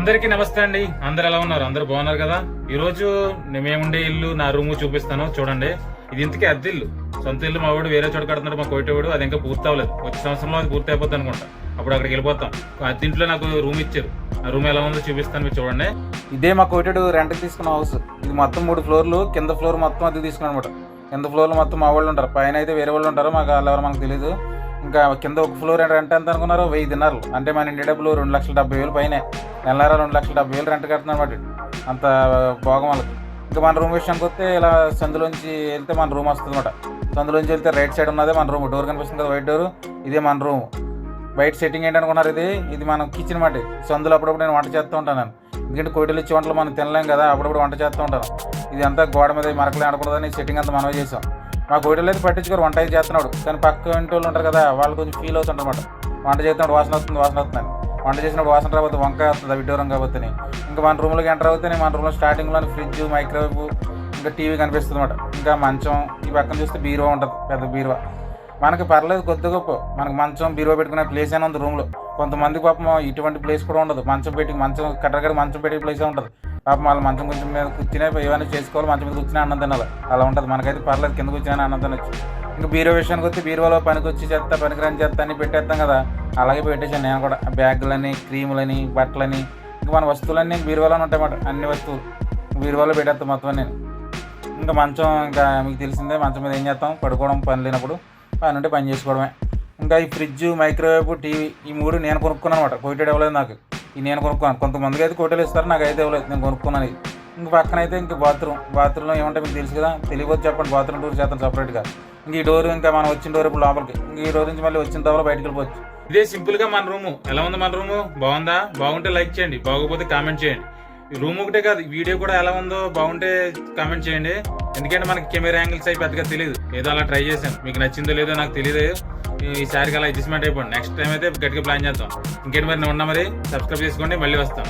అందరికీ నమస్తే అండి. అందరు ఎలా ఉన్నారు? అందరు బాగున్నారు కదా? ఈ రోజు మేముండే ఇల్లు నా రూమ్ చూపిస్తాను. చూడండి. ఇది ఇంతకీ అద్దె ఇల్లు. సొంత ఇల్లు మా వాడు వేరే చోట కడుతున్నాడు మా కోయటవాడు అది ఇంకా పూర్తి అవ్వలేదు. వచ్చే సంవత్సరంలో అది పూర్తి అయిపోద్ది అనుకుంటా. అప్పుడు అక్కడికి వెళ్ళిపోతాం. అద్దెంట్లో నాకు రూమ్ ఇచ్చారు. ఆ రూమ్ ఎలా ఉందో చూపిస్తాను మీరు చూడండి. ఇదే మా కోటెడు రెంట్కి తీసుకున్న హౌస్ ఇది మొత్తం మూడు ఫ్లోర్లు. కింద ఫ్లోర్ మొత్తం అద్దె తీసుకున్నాను అనమాట. కింద ఫ్లోర్లు మొత్తం మా వాళ్ళు ఉంటారు. పైన అయితే వేరే వాళ్ళు ఉంటారు. మాకు వాళ్ళు ఎవరు మనకు తెలియదు ఇంకా కింద ఒక ఫ్లోర్ రెంట్ ఎంత అనుకున్నారు? వెయ్యి దినారులు. అంటే మన ఇండియా డబ్బులు రెండు లక్షల డెబ్బై వేలు పైన. నెలరా రెండు లక్షల డెబ్బై వేలు రెంట్ కడుతున్నారు అనమాట అంత భోగం వాళ్ళకి. ఇంకా మన రూమ్ విషయానికి వస్తే ఇలా సందులోంచి వెళ్తే మన రూమ్ వస్తుంది అనమాట సందులోంచి వెళ్తే రైట్ సైడ్ ఉన్నదే మన రూమ్ డోర్ కనిపిస్తుంది కదా వైట్ డోర్ ఇదే మన రూమ్ బయట సెట్టింగ్ ఏంటి అనుకున్నారు ఇది? ఇది మనం కిచెన్ మాట. సందులో అప్పుడప్పుడు నేను వంట చేస్తూ ఉంటాను నేను. ఎందుకంటే కోయిటలు ఇచ్చే వంటలు మనం తినలేం కదా అప్పుడప్పుడు వంట చేస్తూ ఉంటాను. ఇది అంతా గోడ మీద మరకలే ఆడకూడదని సెట్టింగ్ అంతా మనమే చేసాం. మా కోయిటలు అయితే పట్టించుకోరు వంట అయితే చేస్తున్నాడు. కానీ పక్క ఇంటి వాళ్ళు ఉంటారు కదా వాళ్ళు కొంచెం ఫీల్ అవుతుంటారు అనమాట వంట చేస్తున్నాడు వాసన వస్తుంది వాసన వస్తుందని వంట చేసినప్పుడు వాసన రాబోతే వంకాయ వస్తుంది విడ్డూరం కాబట్టి ఇంకా మన రూమ్లోకి ఎంటర్ అవుతాయి మన రూమ్లో స్టార్టింగ్లో ఫ్రిడ్జ్ మైక్రోవేవ్ ఇంకా టీవీ కనిపిస్తుంది అనమాట ఇంకా మంచం ఈ పక్కన చూస్తే బీరువా ఉంటుంది పెద్ద బీరువా. మనకి పర్లేదు కొద్ది గొప్ప. మనకి మంచం బీరువా పెట్టుకునే ప్లేస్ అయినా ఉంది రూమ్లో కొంతమంది పాపం ఇటువంటి ప్లేస్ కూడా ఉండదు. మంచం పెట్టి మంచం కట్టగడ మంచం పెట్టి ప్లేసే ఉంటుంది. పాపం వాళ్ళ మంచం కొంచెం మీద కూర్చునే ఏమైనా చేసుకోవాలి మంచం మీద కూర్చునే అన్నం తినాలి. అలా ఉంటుంది. మనకైతే పర్లేదు కింద కూర్చునే అన్నం తినొచ్చు. ఇంకా బీరో విషయానికి వచ్చి బీరువాలో పనికి వచ్చి చెత్త పనికిరాని చెత్త అని పెట్టేస్తాం కదా. అలాగే పెట్టేసాను నేను కూడా. బ్యాగులని క్రీములని బట్టలని ఇంకా మన వస్తువులన్నీ బీరువాలోనే ఉంటాయన్నమాట అన్ని వస్తువులు. బీరువాలో పెట్టేస్తాం మొత్తం నేను. ఇంకా మంచం ఇంకా మీకు తెలిసిందే మంచం మీద ఏం చేస్తాం? పడుకోవడం పని లేనప్పుడు పని ఉంటే పని చేసుకోవడమే. ఇంకా ఈ ఫ్రిడ్జ్ మైక్రోవేవ్ టీవీ ఈ మూడు నేను కొనుక్కున్నాను అనమాట కోటెడ్ నాకు. నేను కొనుక్కున్నాను కొంతమందికి అయితే కోటెలు ఇస్తారు నాకు అయితే ఇవ్వలేదు. నేను కొనుక్కున్నాను. ఇంక పక్కన అయితే ఇంక బాత్రూమ్. బాత్రూంలో ఏమంటే మీకు తెలుసు కదా తెలియకపోతే చెప్పండి. బాత్రూమ్ డోర్ చేస్తాను సపరేట్గా. ఇంక ఈ డోర్ ఇంకా మనం వచ్చిన డోర్ ఇప్పుడు లోపలికి. ఇంక ఈ డోర్ నుంచి మళ్ళీ వచ్చిన తర్వాత బయటకు వెళ్ళిపోవచ్చు. ఇదే సింపుల్గా మన రూము. ఎలా ఉంది మన రూము? బాగుందా? బాగుంటే లైక్ చేయండి. బాగోకపోతే కామెంట్ చేయండి. రూమ్ ఒకటే కాదు వీడియో కూడా ఎలా ఉందో బాగుంటే కామెంట్ చేయండి. ఎందుకంటే మనకి కెమెరా యాంగిల్స్ అయి పెద్దగా తెలియదు ఏదో అలా ట్రై చేశాను. మీకు నచ్చిందో లేదో నాకు తెలియదు ఈసారి అలా అడ్జస్ట్మెంట్ అయిపోండి. నెక్స్ట్ టైం అయితే గట్టిగా ప్లాన్ చేద్దాం. ఇంకేంటి మరి నేను ఉన్నా మరి సబ్స్క్రైబ్ చేసుకోండి మళ్ళీ వస్తాం.